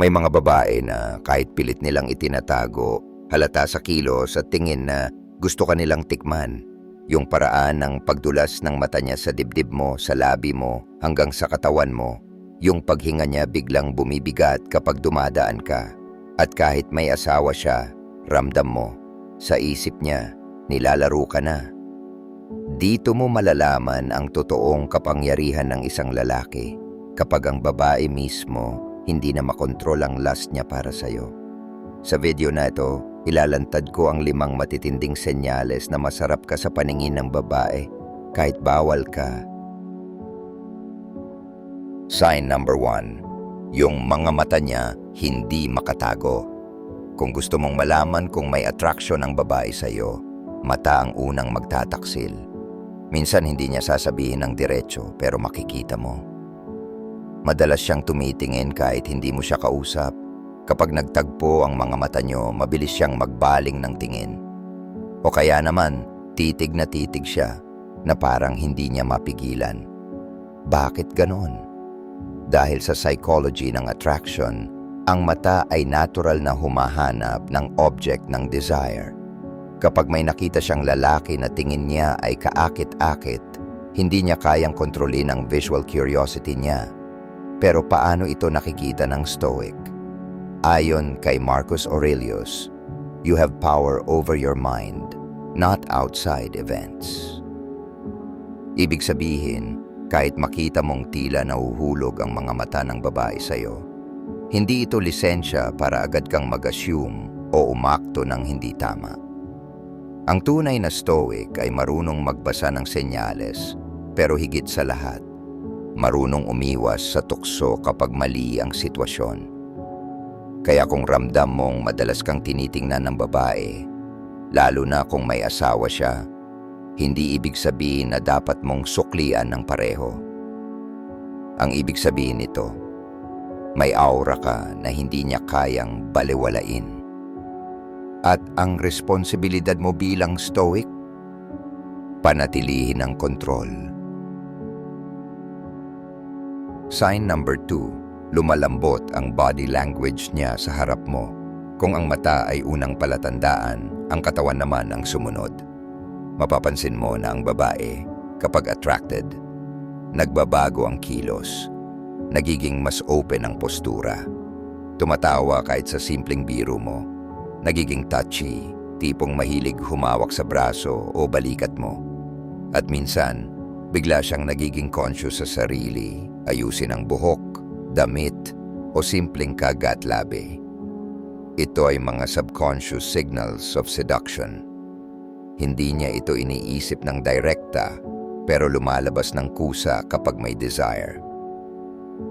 May mga babae na kahit pilit nilang itinatago, halata sa kilos at tingin na gusto ka nilang tikman. Yung paraan ng pagdulas ng mata niya sa dibdib mo, sa labi mo, hanggang sa katawan mo. Yung paghinga niya biglang bumibigat kapag dumadaan ka. At kahit may asawa siya, ramdam mo, sa isip niya, nilalaro ka na. Dito mo malalaman ang totoong kapangyarihan ng isang lalaki kapag ang babae mismo hindi na makontrol ang lust niya para sa'yo. Sa video na ito, ilalantad ko ang limang matitinding senyales na masarap ka sa paningin ng babae kahit bawal ka. Sign number one, yung mga mata niya hindi makatago. Kung gusto mong malaman kung may attraction ang babae sa'yo, mata ang unang magtataksil. Minsan hindi niya sasabihin ng diretsyo pero makikita mo. Madalas siyang tumitingin kahit hindi mo siya kausap. Kapag nagtagpo ang mga mata niyo, mabilis siyang magbaling ng tingin. O kaya naman, titig na titig siya na parang hindi niya mapigilan. Bakit ganon? Dahil sa psychology ng attraction, ang mata ay natural na humahanap ng object ng desire. Kapag may nakita siyang lalaki na tingin niya ay kaakit-akit, hindi niya kayang kontrolin ang visual curiosity niya. Pero paano ito nakikita ng Stoic? Ayon kay Marcus Aurelius, you have power over your mind, not outside events. Ibig sabihin, kahit makita mong tila nahuhulog ang mga mata ng babae sa'yo, hindi ito lisensya para agad kang mag-assume o umakto ng hindi tama. Ang tunay na stoic ay marunong magbasa ng senyales, pero higit sa lahat, marunong umiwas sa tukso kapag mali ang sitwasyon. Kaya kung ramdam mong madalas kang tinitingnan ng babae, lalo na kung may asawa siya, hindi ibig sabihin na dapat mong suklian ng pareho. Ang ibig sabihin nito, may aura ka na hindi niya kayang baliwalain. At ang responsibilidad mo bilang stoic, panatilihin ang kontrol. Sign number two, lumalambot ang body language niya sa harap mo. Kung ang mata ay unang palatandaan, ang katawan naman ang sumunod. Mapapansin mo na ang babae, kapag attracted, nagbabago ang kilos, nagiging mas open ang postura. Tumatawa kahit sa simpleng biro mo, nagiging touchy, tipong mahilig humawak sa braso o balikat mo. At minsan, bigla siyang nagiging conscious sa sarili, ayusin ang buhok, damit, o simpleng kagat-labi. Ito ay mga subconscious signals of seduction. Hindi niya ito iniisip ng direkta, pero lumalabas ng kusa kapag may desire.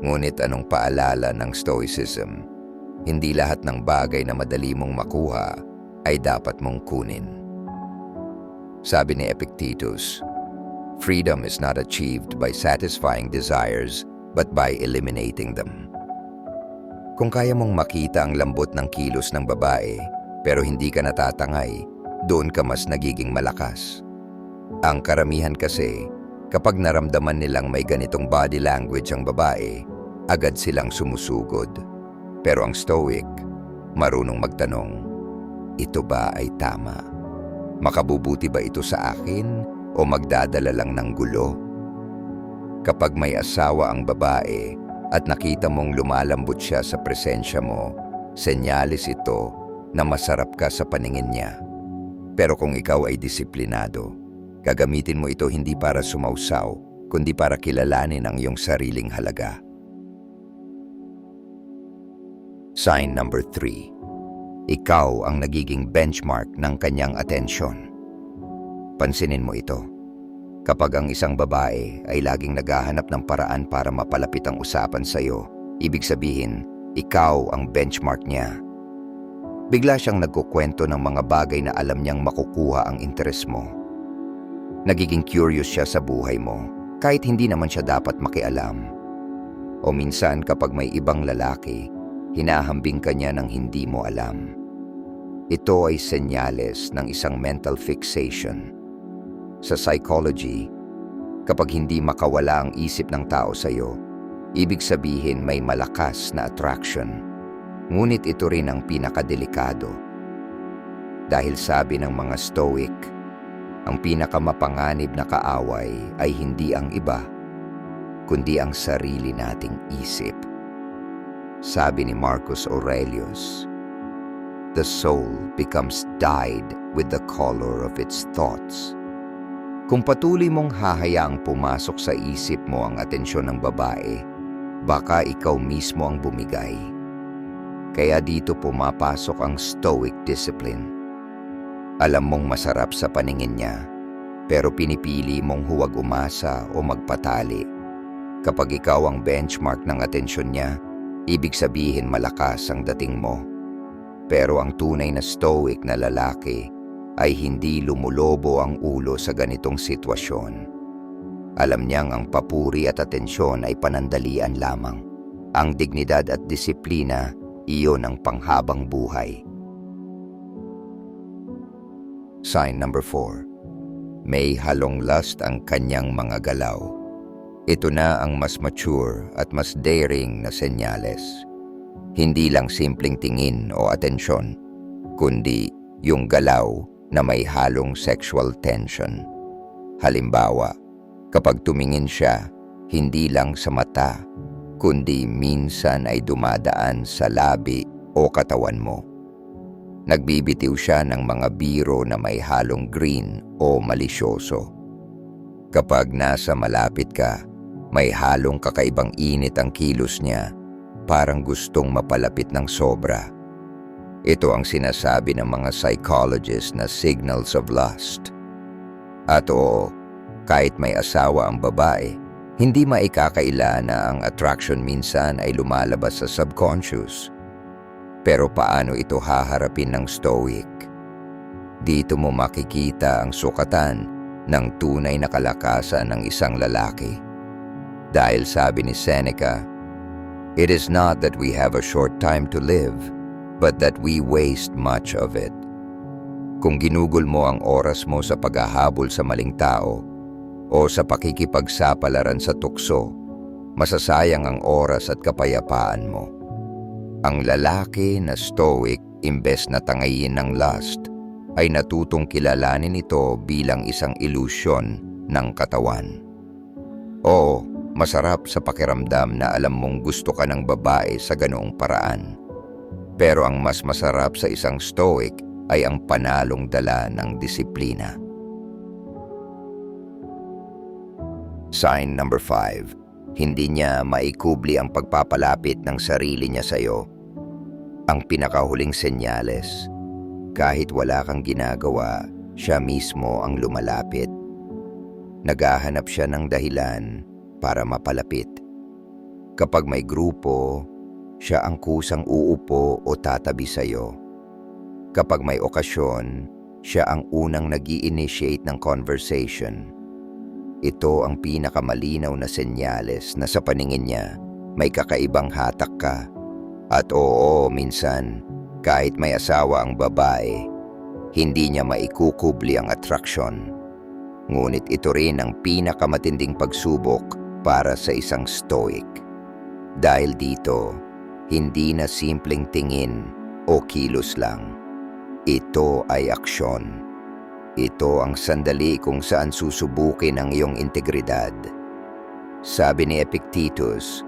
Ngunit anong paalala ng Stoicism? Hindi lahat ng bagay na madali mong makuha ay dapat mong kunin. Sabi ni Epictetus, Freedom is not achieved by satisfying desires but by eliminating them. Kung kaya mong makita ang lambot ng kilos ng babae pero hindi ka natatangay, doon ka mas nagiging malakas. Ang karamihan kasi, kapag naramdaman nilang may ganitong body language ang babae, agad silang sumusugod. Pero ang stoic, marunong magtanong, ito ba ay tama? Makabubuti ba ito sa akin o magdadala lang ng gulo? Kapag may asawa ang babae at nakita mong lumalambot siya sa presensya mo, senyalis ito na masarap ka sa paningin niya. Pero kung ikaw ay disiplinado, gagamitin mo ito hindi para sumausaw, kundi para kilalanin ang iyong sariling halaga. Sign number 3. Ikaw ang nagiging benchmark ng kanyang atensyon. Pansinin mo ito. Kapag ang isang babae ay laging naghahanap ng paraan para mapalapit ang usapan sa iyo, ibig sabihin, ikaw ang benchmark niya. Bigla siyang nagkukwento ng mga bagay na alam niyang makukuha ang interes mo. Nagiging curious siya sa buhay mo, kahit hindi naman siya dapat makialam. O minsan kapag may ibang lalaki, hinahambing ka niya ng hindi mo alam. Ito ay senyales ng isang mental fixation. Sa psychology, kapag hindi makawala ang isip ng tao sa iyo, ibig sabihin may malakas na attraction. Ngunit ito rin ang pinakadelikado. Dahil sabi ng mga Stoic, ang pinakamapanganib na kaaway ay hindi ang iba, kundi ang sarili nating isip. Sabi ni Marcus Aurelius, The soul becomes dyed with the color of its thoughts. Kung patuloy mong hahayaang pumasok sa isip mo ang atensyon ng babae, baka ikaw mismo ang bumigay. Kaya dito pumapasok ang stoic discipline. Alam mong masarap sa paningin niya, pero pinipili mong huwag umasa o magpatali. Kapag ikaw ang benchmark ng atensyon niya, ibig sabihin malakas ang dating mo. Pero ang tunay na stoic na lalaki ay hindi lumulobo ang ulo sa ganitong sitwasyon. Alam niyang ang papuri at atensyon ay panandalian lamang. Ang dignidad at disiplina, iyon ang panghabang buhay. Sign number 4. May halong lust ang kanyang mga galaw. Ito na ang mas mature at mas daring na senyales. Hindi lang simpleng tingin o atensyon, kundi yung galaw na may halong sexual tension. Halimbawa, kapag tumingin siya, hindi lang sa mata, kundi minsan ay dumadaan sa labi o katawan mo. Nagbibitiw siya ng mga biro na may halong green o malisyoso. Kapag nasa malapit ka, may halong kakaibang init ang kilos niya, parang gustong mapalapit ng sobra. Ito ang sinasabi ng mga psychologists na signals of lust. At oo, kahit may asawa ang babae, hindi maikakaila na ang attraction minsan ay lumalabas sa subconscious. Pero paano ito haharapin ng stoic? Dito mo makikita ang sukatan ng tunay na kalakasan ng isang lalaki. Dahil sabi ni Seneca, It is not that we have a short time to live, but that we waste much of it. Kung ginugol mo ang oras mo sa paghahabol sa maling tao o sa pakikipagsapalaran sa tukso, masasayang ang oras at kapayapaan mo. Ang lalaki na stoic imbes na tangayin ng lust ay natutong kilalanin ito bilang isang ilusyon ng katawan. Oo, masarap sa pakiramdam na alam mong gusto ka ng babae sa ganoong paraan. Pero ang mas masarap sa isang stoic ay ang panalong dala ng disiplina. Sign number 5. Hindi niya maikubli ang pagpapalapit ng sarili niya sa iyo. Ang pinakahuling senyales, kahit wala kang ginagawa, siya mismo ang lumalapit. Naghahanap siya ng dahilan para mapalapit. Kapag may grupo, siya ang kusang uupo o tatabi sa iyo. Kapag may okasyon, siya ang unang nag initiate ng conversation. Ito ang pinakamalinaw na senyales na sa paningin niya may kakaibang hatak ka. At oo, minsan, kahit may asawa ang babae, hindi niya maikukubli ang attraction. Ngunit ito rin ang pinakamatinding pagsubok para sa isang stoic. Dahil dito, hindi na simpleng tingin o kilos lang. Ito ay aksyon. Ito ang sandali kung saan susubukin ang iyong integridad. Sabi ni Epictetus,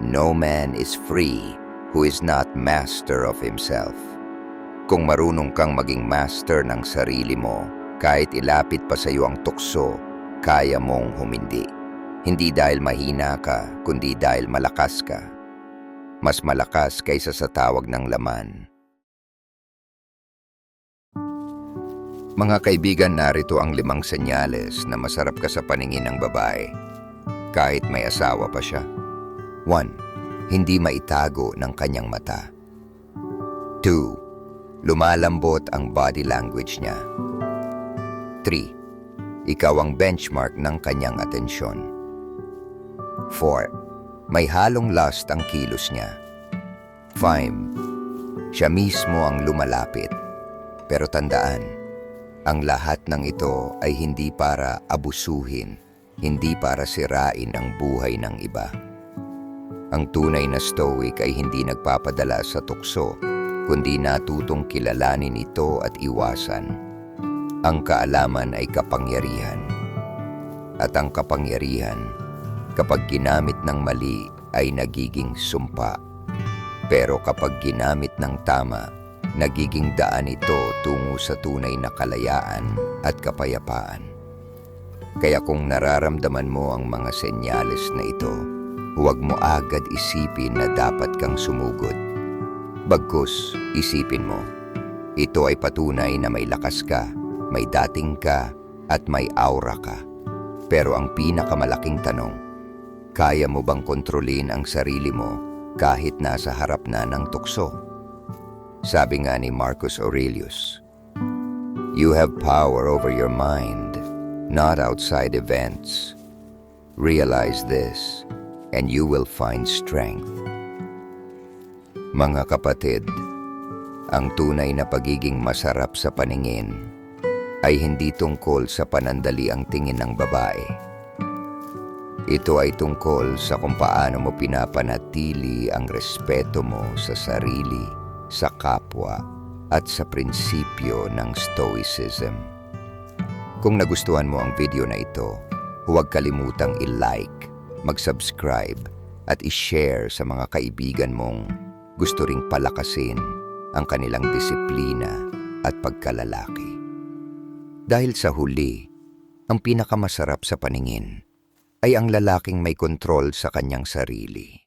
No man is free who is not master of himself. Kung marunong kang maging master ng sarili mo, kahit ilapit pa sa iyo ang tukso, kaya mong humindi. Hindi dahil mahina ka, kundi dahil malakas ka. Mas malakas kaysa sa tawag ng laman. Mga kaibigan, narito ang limang senyales na masarap ka sa paningin ng babae, kahit may asawa pa siya. 1. Hindi maitago ng kanyang mata. 2. Lumalambot ang body language niya. 3. Ikaw ang benchmark ng kanyang atensyon. 4. May halong lust ang kilos niya. 5. Siya mismo ang lumalapit. Pero tandaan, ang lahat ng ito ay hindi para abusuhin, hindi para sirain ang buhay ng iba. Ang tunay na stoic ay hindi nagpapadala sa tukso, kundi natutong kilalanin ito at iwasan. Ang kaalaman ay kapangyarihan. At ang kapangyarihan, kapag ginamit ng mali, ay nagiging sumpa. Pero kapag ginamit ng tama, nagiging daan ito tungo sa tunay na kalayaan at kapayapaan. Kaya kung nararamdaman mo ang mga senyales na ito, huwag mo agad isipin na dapat kang sumugod. Bagkus, isipin mo, ito ay patunay na may lakas ka, may dating ka, at may aura ka. Pero ang pinakamalaking tanong, kaya mo bang kontrolin ang sarili mo kahit nasa harap na ng tukso? Sabi nga ni Marcus Aurelius, You have power over your mind, not outside events. Realize this, and you will find strength. Mga kapatid, ang tunay na pagiging masarap sa paningin ay hindi tungkol sa panandali ang tingin ng babae. Ito ay tungkol sa kung paano mo pinapanatili ang respeto mo sa sarili, sa kapwa, at sa prinsipyo ng Stoicism. Kung nagustuhan mo ang video na ito, huwag kalimutang i-like, mag-subscribe, at i-share sa mga kaibigan mong gusto ring palakasin ang kanilang disiplina at pagkalalaki. Dahil sa huli, ang pinakamasarap sa paningin ay ang lalaking may kontrol sa kanyang sarili.